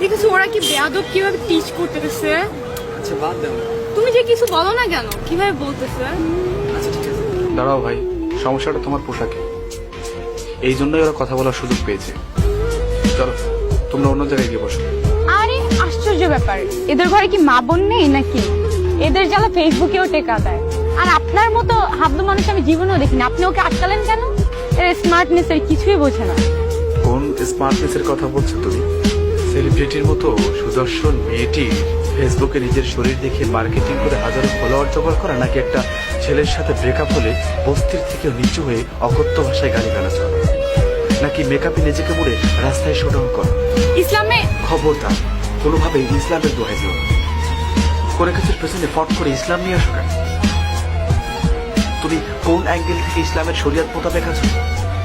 দেখেছ ওরা কি বেয়াদব কীভাবে টিচ করতেছে? আচ্ছা বাদ দাও। তুমি যে কিছু বলো না কেন? কীভাবে বলতেছে? আচ্ছা ঠিক আছে। দাঁড়াও ভাই সমস্যাটা তোমার পোশাকে। এই জন্যই ওরা কথা বলার সুযোগ পেয়েছে। চলো তোমরা অন্য জায়গায় গিয়ে বসো। আরে আশ্চর্য ব্যাপার। এদের ঘরে কি মা বোন নেই নাকি? এদের জ্বালা ফেসবুকেও টেকা দেয়। আর আপনার মতো হাবলু মানুষ আমি জীবনেও দেখিনি। আপনি ওকে আটকালেন কেন? এর স্মার্টনেস এর কিছুই বোঝে না। কোন স্মার্টনেসের কথা বলছো তুমি? সেলিব্রিটির মতো সুদর্শন মেয়েটি ফেসবুকে নিজের শরীর দেখে মার্কেটিং করে হাজারো ফলোয়ার জোগাড় করা নাকি একটা ছেলের সাথে ব্রেকআপ হলে বস্তির থেকে নিচু হয়ে অকথ্য ভাষায় গালি গালাজ করা? নাকি মেকআপে নিজেকে মুড়ে রাস্তায় শোডাউন করা? ইসলামে খবরদার কোনোভাবে ইসলামের দোহাই দিও কোনো কিছুর পেছনে ফট করে ইসলাম নিয়ে আসো কেন? তুমি কোন অ্যাঙ্গেল থেকে ইসলামের শরিয়াত মোতাবেক আছো?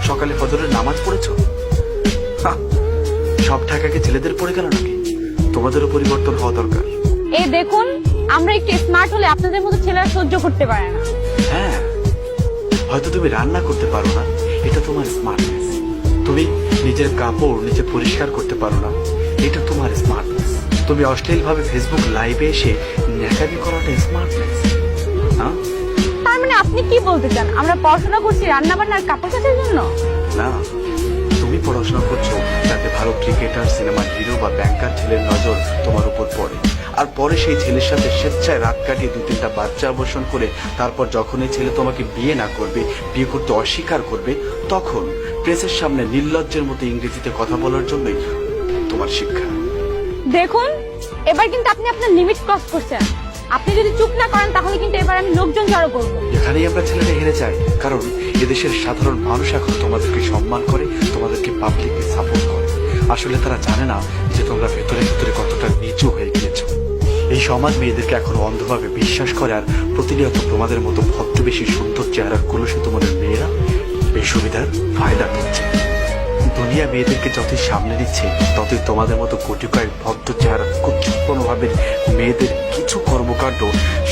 সকালে ফজরের নামাজ পড়েছো? হাহ, সব ঠাকাকে ছেলেদের পড়ে গেল নাকি? তোমাদেরও পরিবর্তন হওয়া দরকার। এই দেখুন আমরা একটু স্মার্ট হলে আপনাদের মতো ছেলেরা সহ্য করতে পারে না। হ্যাঁ হয়তো তুমি রান্না করতে পারো না এটা তোমার স্মার্টনেস তুমি নিজের কাপড় নিজে পরিষ্কার করতে পারো না এটা তোমার স্মার্টনেস তুমি অশ্লীল ভাবে ফেসবুক লাইভে এসে ন্যাকামি করাটা স্মার্টনেস হ্যাঁ? তার মানে আপনি কি বলতে চান? আমরা পড়াশোনা করছি রান্না বান্নার কাপড় কাচার জন্য? না। তুমি পড়াশোনা করছ, যাতে ভালো ক্রিকেটার, সিনেমার হিরো বা ব্যাংকার ছেলের নজর তোমার উপর পড়ে। আর পরে সেই ছেলের সাথে স্বেচ্ছায় রাত কাটিয়ে দু তিনটা বাচ্চা অবসন করে তারপর যখন এই ছেলে তোমাকে বিয়ে না করবে, বিয়ে করতে অস্বীকার করবে, তখন প্রেসের সামনে নির্লজ্জের মতো ইংরেজিতে কথা বলার জন্যই তোমার শিক্ষা। দেখুন, এবার কিন্তু আপনি আপনার লিমিট ক্রস করছেন। আপনি যদি চুপ না করেন, তাহলে কিন্তু এবার আমি লোকজন জড়ো করব। এখানেই আমরা ছেলেরা হেরে যাই, কারণ এদেশের সাধারণ মানুষ এখন তোমাদেরকে সম্মান করে, তোমাদেরকে পাবলিকলি সাপোর্ট করে। আসলে তারা জানে না যে তোমরা ভেতরে ভেতরে কতটা নিচু হয়ে গিয়েছো। এই সমাজ মেয়েদেরকে এখন অন্ধভাবে বিশ্বাস করে আর প্রতিনিয়ত তোমাদের মতো ভদ্র বেশি সুন্দর চেহারার কুলসে তোমাদের মেয়েরা এই সুবিধার ফায়দা নিচ্ছে দুনিয়া মেয়েদেরকে যতই সামনে নিচ্ছে, ততই তোমাদের মতো কোটি কয়েক ভদ্র চেহারা কুচ্ছুপনভাবের মেয়েদের কিছু কর্মকাণ্ড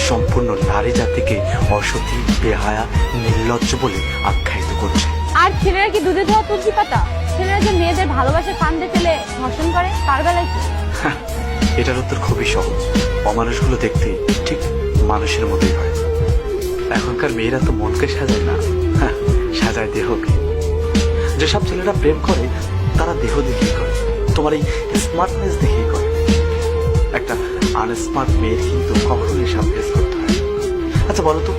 সম্পূর্ণ নারী জাতিকে অসতী বেহায়া নির্লজ্জ বলে আখ্যায়িত করছে। আর ছেলেরা কি দুধে ধোয়া তুলসী পাতা? ছেলেরা যে মেয়েদের ভালোবাসে ফান্দে ফেলে ধর্ষণ করে তার বেলায় কি? হ্যাঁ, এটার উত্তর খুবই সহজ। অমানুষগুলো দেখতে ঠিক মানুষের মতোই হয়। এখনকার মেয়েরা তো মনকে সাজায় না। হ্যাঁ, সাজায় দেহকে। যেসব ছেলেরা প্রেম করে তারা দেহ দেখেই করে। তোমার এই স্মার্টনেস দেখেই করে। একটা আনস্মার্ট মেয়ের কিন্তু কখনোই সব ফেস করতে হয় আচ্ছা বলো তো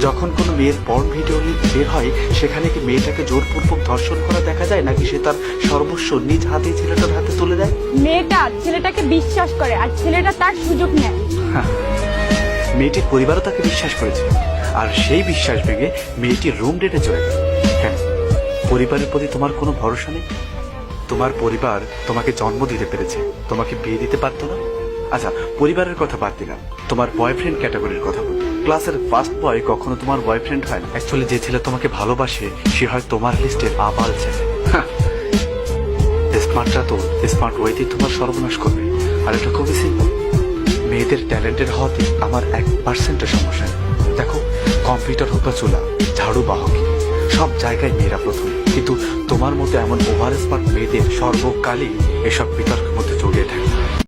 যখন কোনো মেয়ের পর্ন ভিডিও বের হয় সেখানে কি মেয়েটাকে জোরপূর্বক ধর্ষণ করা দেখা যায় নাকি সে তার সর্বস্ব নিজ হাতে ছেলেটার হাতে তুলে দেয়? মেয়েটা ছেলেটাকে বিশ্বাস করে আর ছেলেটা তার সুযোগ নেয়। হ্যাঁ, মেয়েটির পরিবারও তাকে বিশ্বাস করেছে আর সেই বিশ্বাস ভেঙে মেয়েটির রুম ডেটে চলে গেল। কেন পরিবারের প্রতি তোমার কোনো ভরসা নেই? তোমার পরিবার তোমাকে জন্ম দিতে পেরেছে। তোমাকে বিয়ে দিতে পারতো না? আচ্ছা পরিবারের কথা বাদ দিলাম। তোমার বয়ফ্রেন্ড ক্যাটাগরির কথা বল ক্লাসের ফার্স্ট বয় কখনো তোমার বয়ফ্রেন্ড হয় না? অ্যাকচুয়ালি যে ছেলে তোমাকে ভালোবাসে, সে হয় তোমার লিস্টে আবাল ছেলে। স্মার্টরা তো স্মার্ট ওয়েতেই তোমার সর্বনাশ করবে। আর এটা খুবই সিম্পল মেয়েদের ট্যালেন্টেড হওয়াতে আমার এক পার্সেন্টের সমস্যা দেখো কম্পিউটার হোক বা চুলা, ঝাড়ু বাহকি সব জায়গায় মেয়েরা প্রথম কিন্তু তোমার মতো এমন ওভার স্মার্ট মেয়েদের সর্বকালই এসব বিতর্কের মধ্যে জড়িয়ে থাকে।